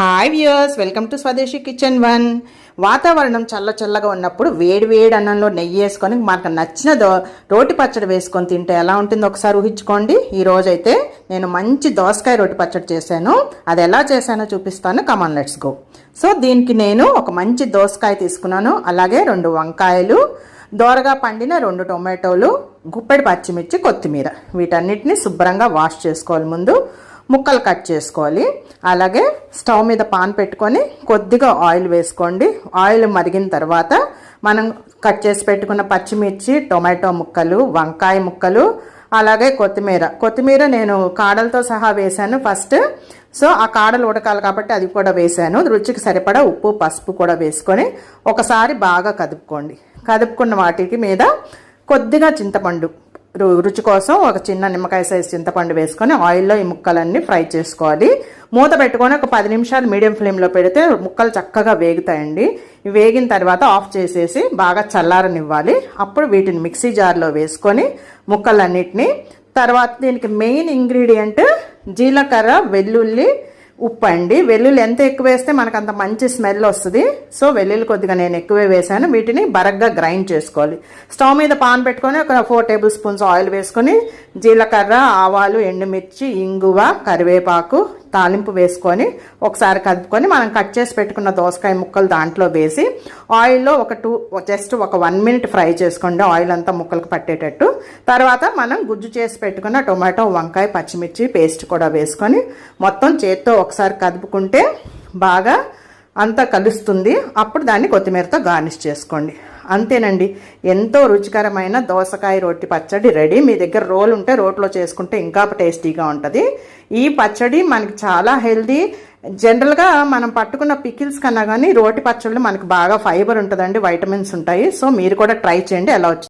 Hi viewers welcome to Swadeshi kitchen one వాతావరణం చల్ల చల్లగా ఉన్నప్పుడు వేడి వేడి అన్నంలో నెయ్యి వేసుకొని మనకు నచ్చిన దో రోటి పచ్చడి వేసుకొని తింటే ఎలా ఉంటుందో ఒకసారి ఊహించుకోండి. ఈరోజు అయితే నేను మంచి దోసకాయ రోటి పచ్చడి చేశాను. అది ఎలా చేశానో చూపిస్తాను. కమాన్ లెట్స్ గో సో దీనికి నేను ఒక మంచి దోసకాయ తీసుకున్నాను. అలాగే రెండు వంకాయలు దోరగా పండిన రెండు టొమాటోలు గుప్పెడి పచ్చిమిర్చి కొత్తిమీర. వీటన్నిటిని శుభ్రంగా వాష్ చేసుకోవాలి ముందు. ముక్కలు కట్ చేసుకోవాలి. అలాగే స్టవ్ మీద పాన్ పెట్టుకొని కొద్దిగా ఆయిల్ వేసుకోండి. ఆయిల్ మరిగిన తర్వాత మనం కట్ చేసి పెట్టుకున్న పచ్చిమిర్చి టొమాటో ముక్కలు వంకాయ ముక్కలు అలాగే కొత్తిమీర. కొత్తిమీర నేను కాడలతో సహా వేశాను ఫస్ట్. సో ఆ కాడలు ఉడకాలి కాబట్టి అది కూడా వేశాను. రుచికి సరిపడా ఉప్పు పసుపు కూడా వేసుకొని ఒకసారి బాగా కదుపుకోండి. కదుపుకున్న వాటికి మీద కొద్దిగా చింతపండు రుచి కోసం ఒక చిన్న నిమ్మకాయ సైజ్ చింతపండు వేసుకొని ఆయిల్లో ఈ ముక్కలన్నీ ఫ్రై చేసుకోవాలి. మూత పెట్టుకొని ఒక పది నిమిషాలు మీడియం ఫ్లేమ్లో పెడితే ముక్కలు చక్కగా వేగుతాయండి. వేగిన తర్వాత ఆఫ్ చేసేసి బాగా చల్లారనివ్వాలి. అప్పుడు వీటిని మిక్సీ జార్లో వేసుకొని ముక్కలన్నిటిని తర్వాత దీనికి మెయిన్ ఇంగ్రీడియంట్ జీలకర్ర వెల్లుల్లి ఉప్పు అండి. వెల్లుల్లి ఎంత ఎక్కువ వేస్తే మనకు అంత మంచి స్మెల్ వస్తుంది. సో వెల్లుల్లి కొద్దిగా నేను ఎక్కువే వేసాను. వీటిని బరగ్గా గ్రైండ్ చేసుకోవాలి. స్టవ్ మీద పాన్ పెట్టుకొని ఒక ఫోర్ టేబుల్ స్పూన్స్ ఆయిల్ వేసుకొని జీలకర్ర ఆవాలు ఎండుమిర్చి ఇంగువ కరివేపాకు తాలింపు వేసుకొని ఒకసారి కలుపుకొని మనం కట్ చేసి పెట్టుకున్న దోసకాయ ముక్కలు దాంట్లో వేసి ఆయిల్లో ఒక టూ జస్ట్ ఒక వన్ మినిట్ ఫ్రై చేసుకోండి. ఆయిల్ అంతా ముక్కలకు పట్టేటట్టు. తర్వాత మనం గుజ్జు చేసి పెట్టుకున్న టొమాటో వంకాయ పచ్చిమిర్చి పేస్ట్ కూడా వేసుకొని మొత్తం చేత్తో ఒకసారి కదుపుకుంటే బాగా అంతా కలుస్తుంది. అప్పుడు దాన్ని కొత్తిమీరతో గార్నిష్ చేసుకోండి. అంతేనండి. ఎంతో రుచికరమైన దోసకాయ రొట్టి పచ్చడి రెడీ. మీ దగ్గర రోల్ ఉంటే రోట్లో చేసుకుంటే ఇంకా టేస్టీగా ఉంటుంది. ఈ పచ్చడి మనకి చాలా హెల్దీ. జనరల్గా మనం పట్టుకున్న పికిల్స్ కన్నా కానీ రోటి పచ్చళ్ళు మనకి బాగా ఫైబర్ ఉంటుందండి వైటమిన్స్ ఉంటాయి. సో మీరు కూడా ట్రై చేయండి ఎలా వచ్చి